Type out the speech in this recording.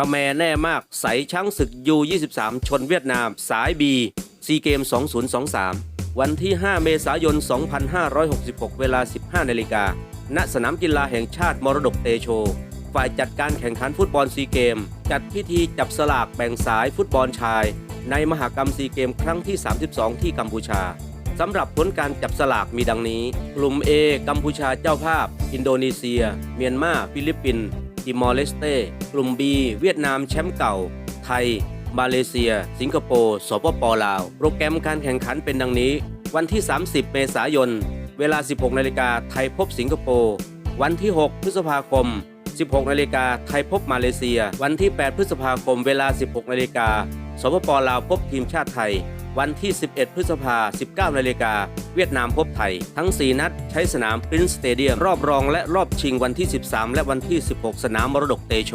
ขแมแน่มากใสช้างศึกยู23 ชนเวียดนาม สายบีซีเกม 2023 วันที่ 5 เมษายน 2566 เวลา 15 นาฬิกา ณ สนามกีฬาแห่งชาติมรดกเตโช ฝ่ายจัดการแข่งขันฟุตบอลซีเกม จัดพิธีจับสลากแบ่งสายฟุตบอลชาย ในมหกรรมซีเกมครั้งที่ 32 ที่กัมพูชาสำหรับผลการจับสลากมีดังนี้ กลุ่ม A กัมพูชาเจ้าภาพ อินโดนีเซีย เมียนมา ฟิลิปปินส์ ติมอร์เลสเต้ กลุ่ม B เวียดนามแชมป์เก่า ไทย มาเลเซีย สิงคโปร์ สปปลาว โปรแกรมการแข่งขันเป็นดังนี้ วันที่ 30 เมษายน เวลา 16นาฬิกาไทยพบสิงคโปร์ วันที่ 6 พฤษภาคม 16นาฬิกาไทยพบมาเลเซีย วันที่ 8 พฤษภาคม เวลา 16นาฬิกาสปปลาวพบทีมชาติไทย วันที่ 11 พฤษภา 19 นาฬิกา เวียดนามพบไทย ทั้ง 4 นัดใช้สนามปรินซ์สเตเดียมรอบรองและรอบชิงวันที่ 13 และวันที่ 16 สนามมรดกเตโช